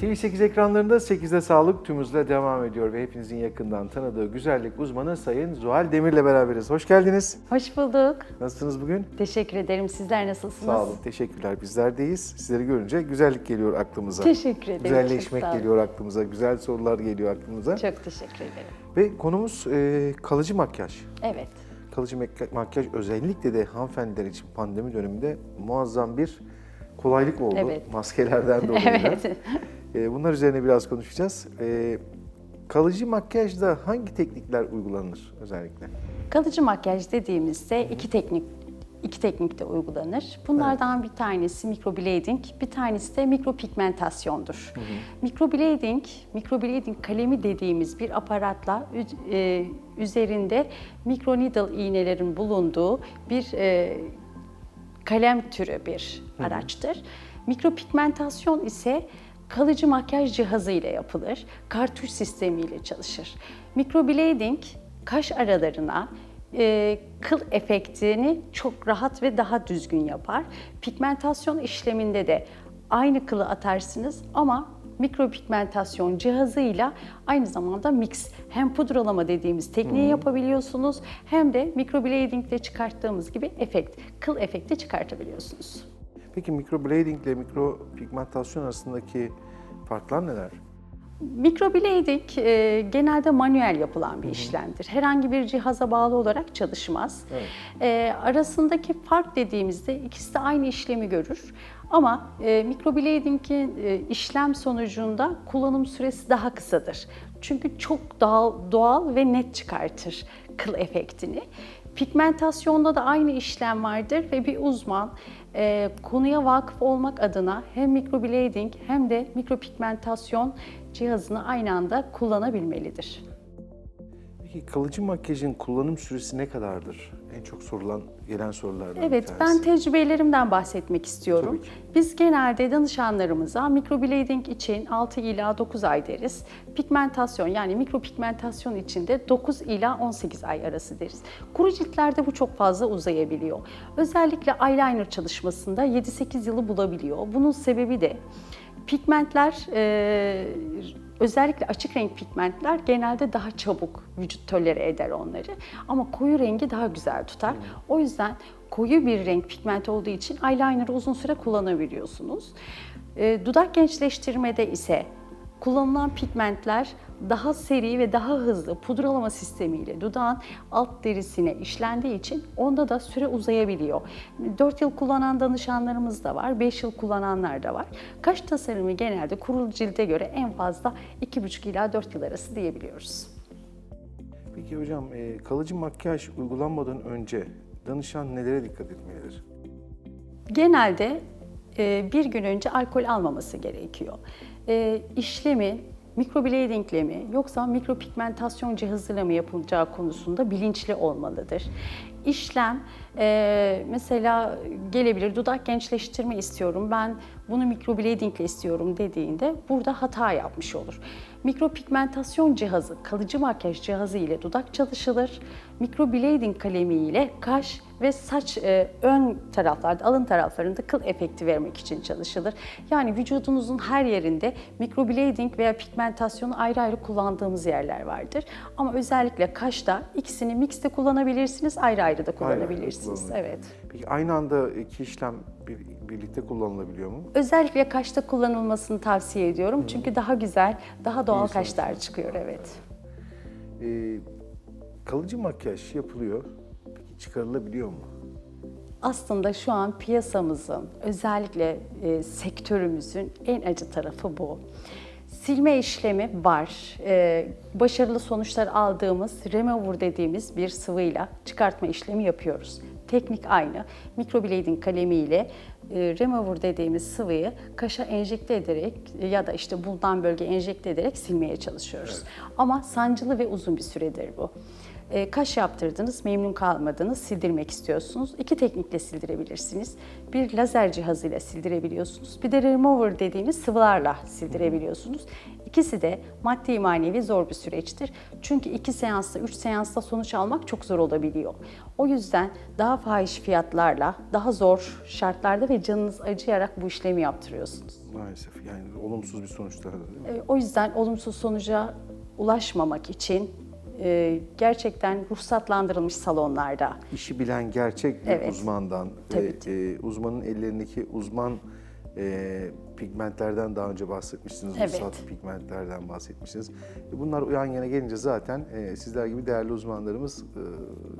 TV8 ekranlarında 8'de sağlık tüm hızla devam ediyor ve hepinizin yakından tanıdığı güzellik uzmanı Sayın Zuhal Demir'le beraberiz. Hoş geldiniz. Hoş bulduk. Nasılsınız bugün? Teşekkür ederim. Sizler nasılsınız? Sağ olun, teşekkürler. Bizler deyiz. Sizleri görünce güzellik geliyor aklımıza. Teşekkür ederim. Güzelleşmek geliyor aklımıza, güzel sorular geliyor aklımıza. Çok teşekkür ederim. Ve konumuz e, kalıcı makyaj. Evet. Kalıcı mak- makyaj özellikle de hanımefendiler için pandemi döneminde muazzam bir kolaylık oldu. Evet. Maskelerden dolayı. da. Evet. E, bunlar üzerine biraz konuşacağız. E, kalıcı makyajda hangi teknikler uygulanır özellikle? Kalıcı makyaj dediğimizde iki teknik iki teknikte uygulanır. Bunlardan bir tanesi microblading, bir tanesi de mikropigmentasyondur. Microblading, microblading kalemi dediğimiz bir aparatla e, üzerinde microneedle iğnelerin bulunduğu bir e, kalem türü bir araçtır. Mikropigmentasyon ise kalıcı makyaj cihazı ile yapılır. Kartuş sistemi ile çalışır. Microblading kaş aralarına e, kıl efektini çok rahat ve daha düzgün yapar. Pigmentasyon işleminde de aynı kılı atarsınız ama mikropigmentasyon cihazıyla aynı zamanda mix hem pudralama dediğimiz tekniği yapabiliyorsunuz hem de microblading ile çıkarttığımız gibi efekt, kıl efekti çıkartabiliyorsunuz. Peki mikroblading ile mikropigmentasyon arasındaki farklar neler? Microblading e, genelde manuel yapılan bir işlemdir. Herhangi bir cihaza bağlı olarak çalışmaz. E, arasındaki fark dediğimizde ikisi de aynı işlemi görür. Ama e, microblading'in e, işlem sonucunda kullanım süresi daha kısadır. Çünkü çok doğal, doğal ve net çıkartır kıl efektini. Pigmentasyonda da aynı işlem vardır ve bir uzman e, konuya vakıf olmak adına hem microblading hem de mikropigmentasyon cihazını aynı anda kullanabilmelidir. Peki kalıcı makyajın kullanım süresi ne kadardır? En çok sorulan, gelen sorulardan bir Evet, ben tanesi. tecrübelerimden bahsetmek istiyorum. Tabii ki. Biz genelde danışanlarımıza microblading için 6 ila 9 ay deriz. Pigmentasyon yani mikropigmentasyon için de 9 ila 18 ay arası deriz. Kuru ciltlerde bu çok fazla uzayabiliyor. Özellikle eyeliner çalışmasında 7-8 yılı bulabiliyor. Bunun sebebi de pigmentler e, özellikle açık renk pigmentler genelde daha çabuk vücut tolere eder onları. Ama koyu rengi daha güzel tutar. O yüzden koyu bir renk pigment olduğu için eyeliner'ı uzun süre kullanabiliyorsunuz. E, dudak gençleştirmede ise kullanılan pigmentler daha seri ve daha hızlı pudralama sistemiyle dudağın alt derisine işlendiği için onda da süre uzayabiliyor. 4 yıl kullanan danışanlarımız da var, 5 yıl kullananlar da var. Kaş tasarımı genelde kurulu cilde göre en fazla 2,5 ila 4 yıl arası diyebiliyoruz. Peki hocam e, kalıcı makyaj uygulanmadan önce danışan nelere dikkat etmelidir? Genelde bir gün önce alkol almaması gerekiyor. E, işlemi mikrobladingle mi yoksa mikropigmentasyon cihazıyla mı yapılacağı konusunda bilinçli olmalıdır. İşlem e, mesela gelebilir dudak gençleştirme istiyorum ben bunu mikrobladingle istiyorum dediğinde burada hata yapmış olur. Mikropigmentasyon cihazı kalıcı makyaj cihazı ile dudak çalışılır. Mikroblading kalemi ile kaş ve saç e, ön taraflarda, alın taraflarında kıl efekti vermek için çalışılır. Yani vücudunuzun her yerinde mikroblading veya pigmentasyonu ayrı ayrı kullandığımız yerler vardır. Ama özellikle kaşta ikisini mixte kullanabilirsiniz, ayrı ayrı da kullanabilirsiniz. kullanılır. evet. Peki aynı anda iki işlem bir- birlikte kullanılabiliyor mu? Özellikle kaşta kullanılmasını tavsiye ediyorum. Çünkü daha güzel, daha doğal İyi kaşlar çıkıyor evet. E, kalıcı makyaj yapılıyor. Peki çıkarılabiliyor mu? Aslında şu an piyasamızın, özellikle e, sektörümüzün en acı tarafı bu. Silme işlemi var. E, başarılı sonuçlar aldığımız remover dediğimiz bir sıvıyla çıkartma işlemi yapıyoruz. Teknik aynı. Microblading kalemiyle e, remover dediğimiz sıvıyı kaşa enjekte ederek ya da işte bulunan bölge enjekte ederek silmeye çalışıyoruz. Ama sancılı ve uzun bir süredir bu. E, kaş yaptırdınız, memnun kalmadınız, sildirmek istiyorsunuz. İki teknikle sildirebilirsiniz. Bir lazer cihazıyla sildirebiliyorsunuz. Bir de remover dediğimiz sıvılarla sildirebiliyorsunuz. İkisi de maddi manevi zor bir süreçtir. Çünkü iki seansta, üç seansta sonuç almak çok zor olabiliyor. O yüzden daha fahiş fiyatlarla, daha zor şartlarda ve canınız acıyarak bu işlemi yaptırıyorsunuz. Maalesef yani olumsuz bir sonuçlar da değil mi? E, O yüzden olumsuz sonuca ulaşmamak için e, gerçekten ruhsatlandırılmış salonlarda İşi bilen gerçek bir Evet. uzmandan Tabii ve e, uzmanın ellerindeki uzman e, pigmentlerden daha önce bahsetmiştiniz. Evet. Ruhsat pigmentlerden bahsetmiştiniz. E, bunlar yan yana gelince zaten e, sizler gibi değerli uzmanlarımız e,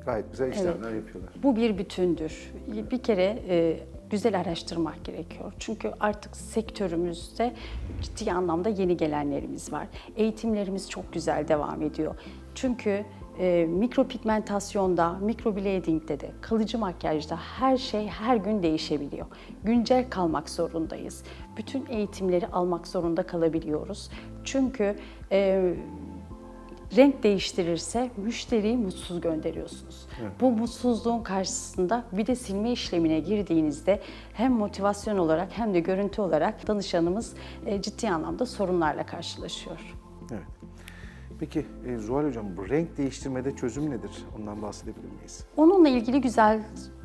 gayet güzel işlemler yapıyorlar. Bu bir bütündür. Bir kere e, güzel araştırmak gerekiyor. Çünkü artık sektörümüzde ciddi anlamda yeni gelenlerimiz var. Eğitimlerimiz çok güzel devam ediyor. Çünkü e, mikropigmentasyonda, mikroblading'de de, kalıcı makyajda her şey her gün değişebiliyor. Güncel kalmak zorundayız. Bütün eğitimleri almak zorunda kalabiliyoruz. Çünkü e, renk değiştirirse müşteriyi mutsuz gönderiyorsunuz. Bu mutsuzluğun karşısında bir de silme işlemine girdiğinizde hem motivasyon olarak hem de görüntü olarak danışanımız e, ciddi anlamda sorunlarla karşılaşıyor. Evet. Peki e, Zuhal Hocam bu renk değiştirmede çözüm nedir? Ondan bahsedebilir miyiz? Onunla ilgili güzel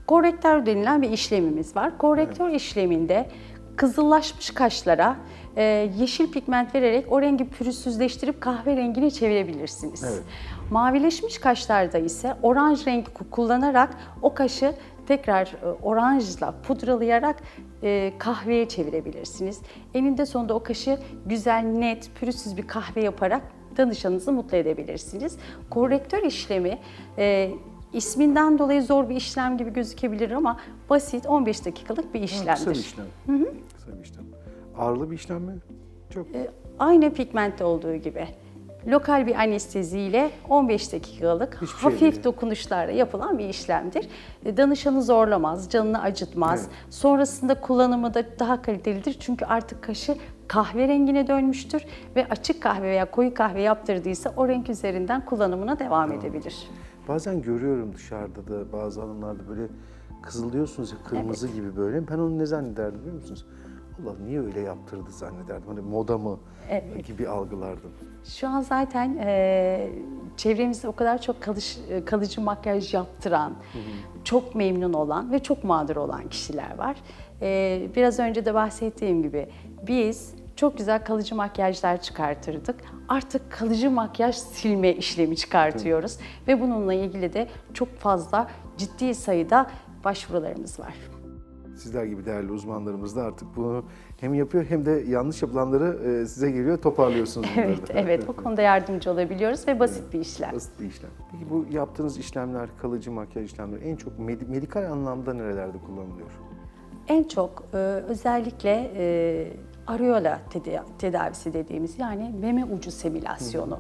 korrektör denilen bir işlemimiz var. Korrektör işleminde kızıllaşmış kaşlara e, yeşil pigment vererek o rengi pürüzsüzleştirip kahverengine çevirebilirsiniz. Evet. Mavileşmiş kaşlarda ise oranj rengi ku- kullanarak o kaşı tekrar e, oranjla pudralayarak e, kahveye çevirebilirsiniz. Eninde sonunda o kaşı güzel, net, pürüzsüz bir kahve yaparak danışanınızı mutlu edebilirsiniz. Korrektör işlemi e, isminden dolayı zor bir işlem gibi gözükebilir ama basit 15 dakikalık bir Ha, işlemdir. Kısa bir işlem. Kısa bir işlem. Ağırlı bir işlem mi? Çok. E, Aynı pigmentte olduğu gibi lokal bir anesteziyle 15 dakikalık Hiçbir şey hafif değil. dokunuşlarla yapılan bir işlemdir. E, Danışanı zorlamaz, canını acıtmaz. Sonrasında kullanımı da daha kalitelidir çünkü artık kaşı kahverengine dönmüştür ve açık kahve veya koyu kahve yaptırdıysa o renk üzerinden kullanımına devam edebilir. Bazen görüyorum dışarıda da bazı hanımlarda böyle kızılıyorsunuz ya kırmızı gibi böyle. Ben onu ne zannederdim biliyor musunuz? Allah niye öyle yaptırdı zannederdim. Hani moda mı gibi algılardım. Şu an zaten e, çevremizde o kadar çok kalış- kalıcı makyaj yaptıran, çok memnun olan ve çok mağdur olan kişiler var. E, biraz önce de bahsettiğim gibi biz çok güzel kalıcı makyajlar çıkartırdık. Artık kalıcı makyaj silme işlemi çıkartıyoruz ve bununla ilgili de çok fazla ciddi sayıda başvurularımız var. Sizler gibi değerli uzmanlarımız da artık bunu hem yapıyor hem de yanlış yapılanları e, size geliyor toparlıyorsunuz bunları Evet, evet. O konuda yardımcı olabiliyoruz ve basit bir işlem. Basit bir işlem. Peki bu yaptığınız işlemler, kalıcı makyaj işlemleri en çok med- medikal anlamda nerelerde kullanılıyor? En çok e, özellikle e, areola teda- tedavisi dediğimiz yani meme ucu simülasyonu.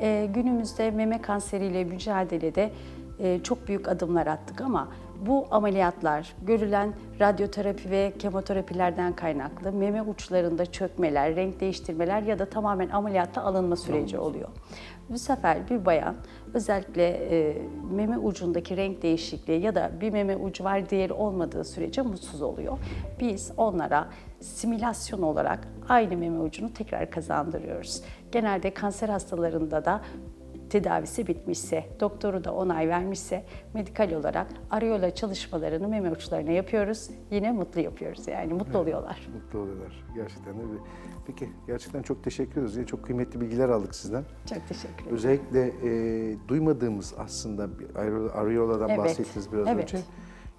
E, günümüzde meme kanseriyle mücadelede e, çok büyük adımlar attık ama bu ameliyatlar görülen radyoterapi ve kemoterapilerden kaynaklı meme uçlarında çökmeler, renk değiştirmeler ya da tamamen ameliyatta alınma süreci oluyor. Bu sefer bir bayan özellikle e, meme ucundaki renk değişikliği ya da bir meme ucu var diğeri olmadığı sürece mutsuz oluyor. Biz onlara simülasyon olarak aynı meme ucunu tekrar kazandırıyoruz. Genelde kanser hastalarında da tedavisi bitmişse, doktoru da onay vermişse medikal olarak areola çalışmalarını meme uçlarına yapıyoruz. Yine mutlu yapıyoruz yani mutlu oluyorlar. Mutlu oluyorlar. Gerçekten de. Peki gerçekten çok teşekkür ediyoruz. Yine Çok kıymetli bilgiler aldık sizden. Çok teşekkür ederim. Özellikle e, duymadığımız aslında areoladan Evet, bahsettiniz biraz evet. önce.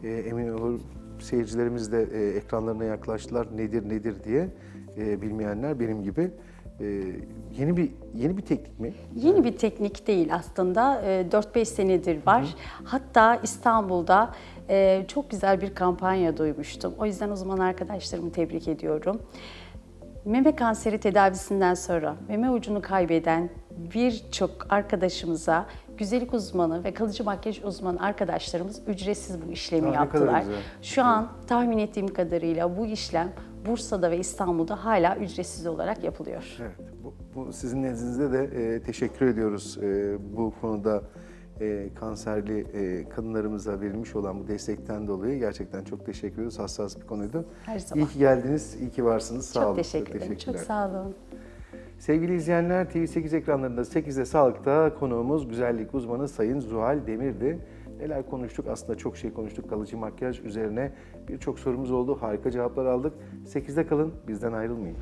E, emin olur seyircilerimiz de e, ekranlarına yaklaştılar nedir nedir diye e, bilmeyenler benim gibi. E, yeni bir yeni bir teknik mi? Yeni bir teknik değil aslında. Ee, 4-5 senedir var. Hatta İstanbul'da e, çok güzel bir kampanya duymuştum. O yüzden uzman arkadaşlarımı tebrik ediyorum. Meme kanseri tedavisinden sonra meme ucunu kaybeden birçok arkadaşımıza güzellik uzmanı ve kalıcı makyaj uzmanı arkadaşlarımız ücretsiz bu işlemi Aa, kadar yaptılar. Şu an tahmin ettiğim kadarıyla bu işlem Bursa'da ve İstanbul'da hala ücretsiz olarak yapılıyor. Evet. Bu, bu sizin nezdinizde de e, teşekkür ediyoruz e, bu konuda e, kanserli e, kadınlarımıza verilmiş olan bu destekten dolayı gerçekten çok teşekkür ediyoruz. Hassas bir konuydu. Her zaman. İyi ki geldiniz, iyi ki varsınız. Sağ çok olun. teşekkür ederim. Çok sağ olun. Sevgili izleyenler, TV8 ekranlarında 8'de Sağlık'ta konuğumuz güzellik uzmanı Sayın Zuhal Demir'di. Neler konuştuk? Aslında çok şey konuştuk. Kalıcı makyaj üzerine birçok sorumuz oldu. Harika cevaplar aldık. 8'de kalın, bizden ayrılmayın.